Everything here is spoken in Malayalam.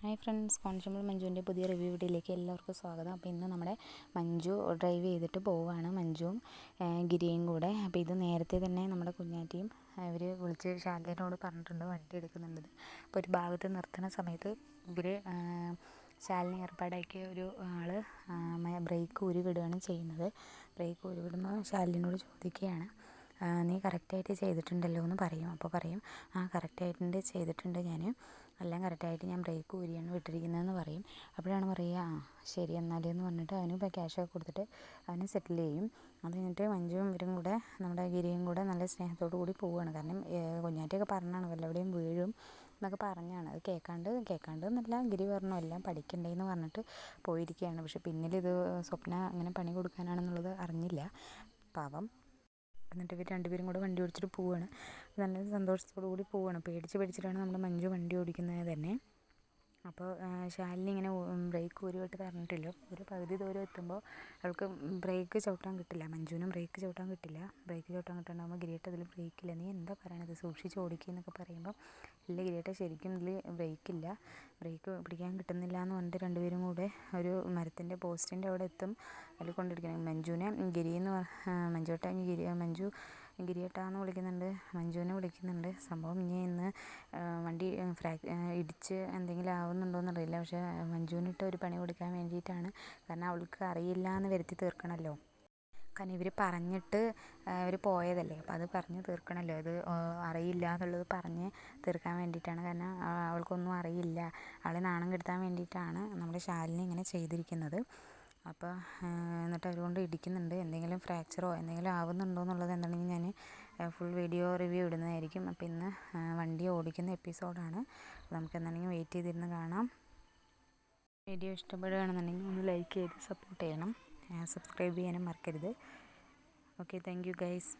ഹായ് ഫ്രണ്ട്സ് കോൺസ്റ്റബിൾ മഞ്ജുവിന്റെ പുതിയ റിവ്യൂ വീഡിയോയിലേക്ക് എല്ലാവർക്കും സ്വാഗതം. അപ്പോൾ ഇന്ന് നമ്മുടെ മഞ്ജു ഡ്രൈവ് ചെയ്തിട്ട് പോവുകയാണ്. മഞ്ജുവും ഗിരിയും കൂടെ. അപ്പോൾ ഇത് നേരത്തെ തന്നെ നമ്മുടെ കുഞ്ഞാറ്റിയും ഇവർ വിളിച്ച് ശാലിനോട് പറഞ്ഞിട്ടുണ്ട് വണ്ടി എടുക്കുന്നുണ്ടത് അപ്പോൾ ഒരു ഭാഗത്ത് നിർത്തുന്ന സമയത്ത് ഇവർ ശാലിനി ഏർപ്പാടാക്കിയ ഒരു ആൾ ബ്രേക്ക് ഊരി വിടുകയാണ് ചെയ്യുന്നത്. ബ്രേക്ക് ഊരി വിടുമ്പോൾ ശാലിനോട് ചോദിക്കുകയാണ് നീ കറക്റ്റായിട്ട് ചെയ്തിട്ടുണ്ടല്ലോ എന്ന് പറയും. അപ്പോൾ പറയും ആ കറക്റ്റായിട്ടുണ്ട് ചെയ്തിട്ടുണ്ട് ഞാൻ എല്ലാം കറക്റ്റായിട്ട് ഞാൻ ബ്രേക്ക് ഊരിയാണ് വിട്ടിരിക്കുന്നതെന്ന് പറയും. അപ്പോഴാണ് പറയുക ആ ശരി എന്നാൽ എന്ന് പറഞ്ഞിട്ട് അവന് ക്യാഷൊക്കെ കൊടുത്തിട്ട് അവനെ സെറ്റിൽ ചെയ്യും. അത് കഴിഞ്ഞിട്ട് മഞ്ജുവും ഇവരും കൂടെ നമ്മുടെ ഗിരിയും കൂടെ നല്ല സ്നേഹത്തോടു കൂടി പോവുകയാണ്. കാരണം കുഞ്ഞാറ്റയൊക്കെ പറഞ്ഞാണ് വല്ലവിടെയും വീഴും എന്നൊക്കെ പറഞ്ഞാണ്. അത് കേൾക്കാണ്ട് കേൾക്കാണ്ട് എന്നല്ല ഗിരി പറഞ്ഞു എല്ലാം പഠിക്കണ്ടേന്ന് പറഞ്ഞിട്ട് പോയിരിക്കുകയാണ്. പക്ഷെ പിന്നിലിത് സ്വപ്ന അങ്ങനെ പണി കൊടുക്കാനാണെന്നുള്ളത് അറിഞ്ഞില്ല. പാവം. എന്നിട്ട് ഇവർ രണ്ടുപേരും കൂടെ വണ്ടി ഓടിച്ചിട്ട് പോവുകയാണ് നല്ല സന്തോഷത്തോടു കൂടി പോവുകയാണ് പേടിച്ച് പേടിച്ചിട്ടാണ് നമ്മുടെ മഞ്ജു വണ്ടി ഓടിക്കുന്നത് തന്നെ. അപ്പോൾ ശാലിനി ഇങ്ങനെ ബ്രേക്ക് ഒരു വട്ടം പറഞ്ഞിട്ടില്ല ഒരു പകുതി ദൂരം എത്തുമ്പോൾ അവൾക്ക് ബ്രേക്ക് ചവിട്ടാൻ കിട്ടില്ല. മഞ്ജുവിനും ബ്രേക്ക് ചവിട്ടാൻ കിട്ടില്ല. ബ്രേക്ക് ചവിട്ടാൻ കിട്ടാണ്ടാകുമ്പോൾ ഗിരിയേട്ട അതിൽ ബ്രേക്കില്ല നീ എന്താ പറയണത്? സൂക്ഷിച്ച് ഓടിക്കുക എന്നൊക്കെ പറയുമ്പോൾ ഇല്ല ഗിരിയേട്ട ശരിക്കും ഇതിൽ ബ്രേക്കില്ല ബ്രേക്ക് പിടിക്കാൻ കിട്ടുന്നില്ല എന്ന് പറഞ്ഞിട്ട് രണ്ടുപേരും കൂടെ ഒരു മരത്തിന്റെ പോസ്റ്റിന്റെ അവിടെ എത്തും. അതിൽ കൊണ്ടിരിക്കണം. മഞ്ജുവിനെ ഗിരിയെന്ന് മഞ്ജുവേട്ട ഗിരി മഞ്ജു ഗിരിയേട്ടാന്ന് വിളിക്കുന്നുണ്ട്. മഞ്ജുവിനെ വിളിക്കുന്നുണ്ട്. സംഭവം ഇനി ഇന്ന് വണ്ടി ഇടിച്ച് എന്തെങ്കിലും ആവുന്നുണ്ടോയെന്ന് അറിയില്ല പക്ഷേ മഞ്ജുവിനിട്ട് ഒരു പണി കൊടുക്കാൻ വേണ്ടിയിട്ടാണ്. കാരണം അവൾക്ക് അറിയില്ല എന്ന് വരുത്തി തീർക്കണമല്ലോ. കാരണം ഇവർ പറഞ്ഞിട്ട് ഇവർ പോയതല്ലേ. അപ്പോൾ അത് പറഞ്ഞ് തീർക്കണമല്ലോ. ഇത് അറിയില്ല എന്നുള്ളത് പറഞ്ഞ് തീർക്കാൻ വേണ്ടിയിട്ടാണ്. കാരണം അവൾക്കൊന്നും അറിയില്ല. അവളെ നാണം കെടുത്താൻ വേണ്ടിയിട്ടാണ് നമ്മുടെ ശാലിനി ഇങ്ങനെ ചെയ്തിരിക്കുന്നത്. അപ്പോൾ എന്നിട്ട് അതുകൊണ്ട് ഇടിക്കുന്നുണ്ട്. എന്തെങ്കിലും ഫ്രാക്ചറോ എന്തെങ്കിലും ആവുന്നുണ്ടോ എന്നുള്ളത് എന്താണെങ്കിൽ ഞാൻ ഫുൾ വീഡിയോ റിവ്യൂ ഇടുന്നതായിരിക്കും. അപ്പോൾ ഇന്ന് വണ്ടി ഓടിക്കുന്ന എപ്പിസോഡാണ് നമുക്ക് എന്താണെങ്കിൽ വെയിറ്റ് ചെയ്തിരുന്ന് കാണാം. വീഡിയോ ഇഷ്ടപ്പെടുകയാണെന്നുണ്ടെങ്കിൽ ഒന്ന് ലൈക്ക് ചെയ്ത് സപ്പോർട്ട് ചെയ്യണം. സബ്സ്ക്രൈബ് ചെയ്യാനും മറക്കരുത്. Okay thank you guys